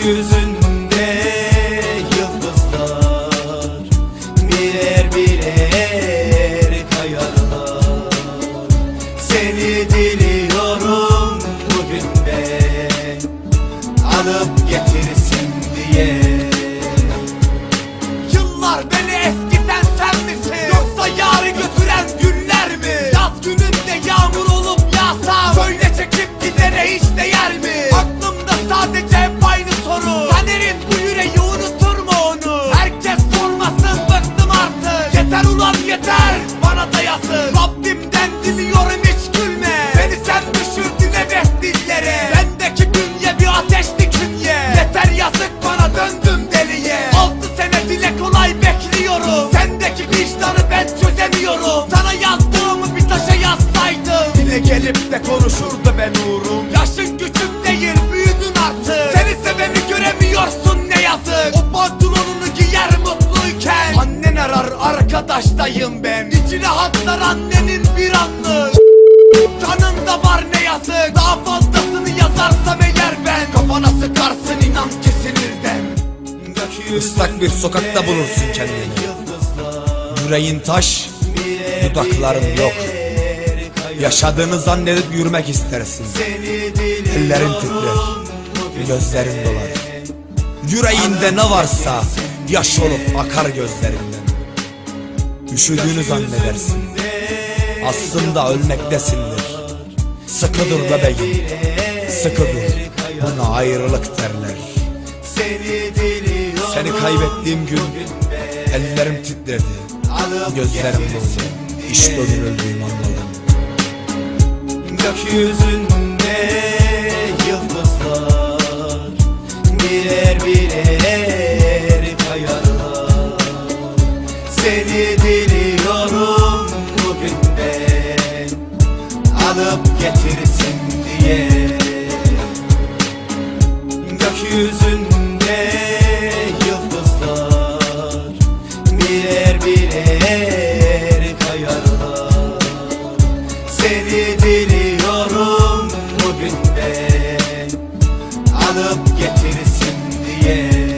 Gökyüzünde yıldızlar Birer birer kayarlar Seni diliyorum bugün ben Alıp getirsin diye Yıllar beni eskiden sen misin? Ben çözemiyorum Sana yazdığımı bir taşa yazsaydım Dile gelip de konuşurdu ben uğrum Yaşın küçük değil büyüdün artık. Seni seveni göremiyorsun ne yazık. O pantolonunu giyer mutluyken. Annen arar arkadaştayım ben. İçine hatlar annenin bir anlık Kanında var ne yazık. Daha fazlasını yazarsam eğer ben. Kafana sıkarsın inan ki sinirden. Islak bir sokakta bulursun kendini. Yüreğin taş, dudakların yok. Yaşadığını zannedip yürümek istersin. Ellerin titrer, gözlerin dolar. Yüreğinde ne varsa yaş olup akar gözlerinden. Üşüdüğünü zannedersin. Aslında ölmektesindir. Sıkı dur bebeğim, sıkı dur. Buna ayrılık derler. Seni kaybettiğim gün ellerim titredi. Gözlerim doldu. İşte öldüğümü anladım. Gökyüzünde yıldızlar Birer birer kayarlar Seni diliyorum bugün ben Alıp getirsin diye Gökyüzünde alıp getirsin diye.